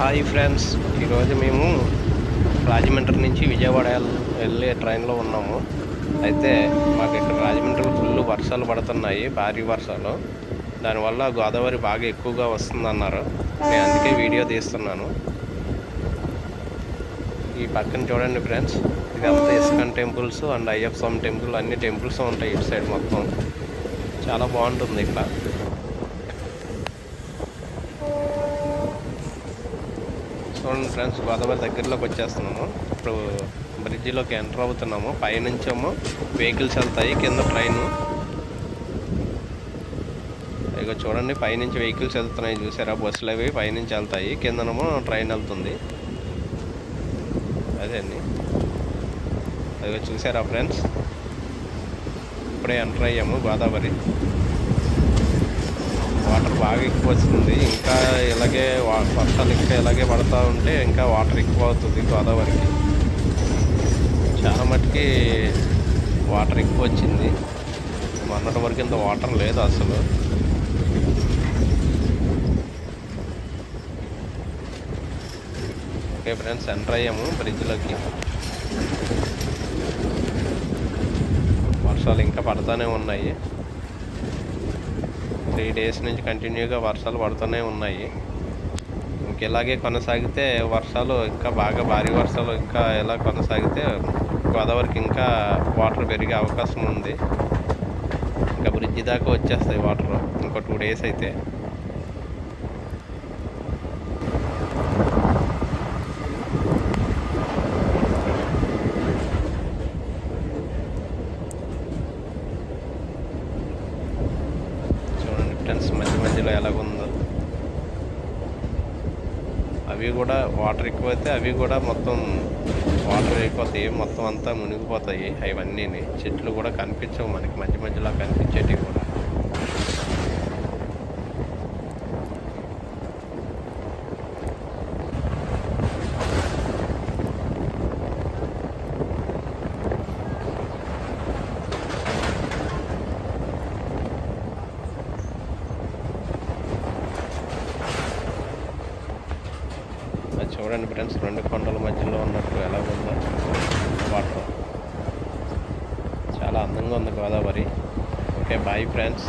Hi friends ఈరోజు మేము రాజమండ్రి నుంచి విజయవాడ వెళ్ళే ట్రైన్లో ఉన్నాము. అయితే మాకు ఇక్కడ రాజమండ్రిలో ఫుల్ వర్షాలు పడుతున్నాయి భారీ వర్షాలు. దానివల్ల గోదావరి బాగా ఎక్కువగా వస్తుందన్నారు. నేను అందుకే వీడియో తీస్తున్నాను. ఈ పక్కన చూడండి ఫ్రెండ్స్ ఇదంతా ISKCON temples and Ayyappa Swamy temple. అన్ని టెంపుల్స్ ఉంటాయి ఇటు సైడ్ మొత్తం. చాలా బాగుంటుంది ఇక్కడ. చూడండి ఫ్రెండ్స్ గోదావరి దగ్గరలోకి వచ్చేస్తున్నాము. ఇప్పుడు బ్రిడ్జిలోకి ఎంటర్ అవుతున్నాము. పైనుంచేమో వెహికల్స్ వెళ్తాయి కింద ట్రైన్. ఇక చూడండి పైనుంచి వెహికల్స్ వెళ్తున్నాయి. చూసారా? బస్సులు అవి పైనుంచి వెళ్తాయి కిందనేమో ట్రైన్ వెళ్తుంది. అదే అండి. అదిగో చూసారా ఫ్రెండ్స్? ఇప్పుడే ఎంటర్ అయ్యాము గోదావరి. వాటర్ బాగా ఎక్కువ వస్తుంది. ఇంకా ఇలాగే వర్షాలు ఇంకా ఇలాగే పడతా ఉంటే ఇంకా వాటర్ ఎక్కువ అవుతుంది గోదావరికి. చాలా మట్టుకి వాటర్ ఎక్కువ వచ్చింది. మొన్నటి వరకు ఇంత వాటర్ లేదు అసలు. ఓకే ఫ్రెండ్స్ ఎంటర్ అయ్యాము బ్రిడ్జ్లోకి. వర్షాలు ఇంకా పడతానే ఉన్నాయి. త్రీ డేస్ నుంచి కంటిన్యూగా వర్షాలు పడుతూనే ఉన్నాయి. ఇంక ఇలాగే కొనసాగితే వర్షాలు ఇంకా బాగా భారీ వర్షాలు ఇంకా ఎలా కొనసాగితే గోదావరికి ఇంకా వాటర్ పెరిగే అవకాశం ఉంది. ఇంకా బ్రిడ్జి దాకా వచ్చేస్తాయి వాటర్. ఇంకో టూ డేస్ అయితే. చూడండి మధ్య మధ్యలో ఎలాగుందో. అవి కూడా వాటర్ ఎక్కువైతే అవి కూడా మొత్తం వాటర్ అయిపోతాయి. మొత్తం అంతా మునిగిపోతాయి. అవన్నీ చెట్లు కూడా కనిపించవు మనకి. మధ్య మధ్యలో కనిపించేటివి కూడా. అది చూడండి ఫ్రెండ్స్ రెండు కొండల మధ్యలో ఉన్నట్టు ఎలా ఉందో. వాటర్. చాలా అందంగా ఉంది గోదావరి. Okay bye friends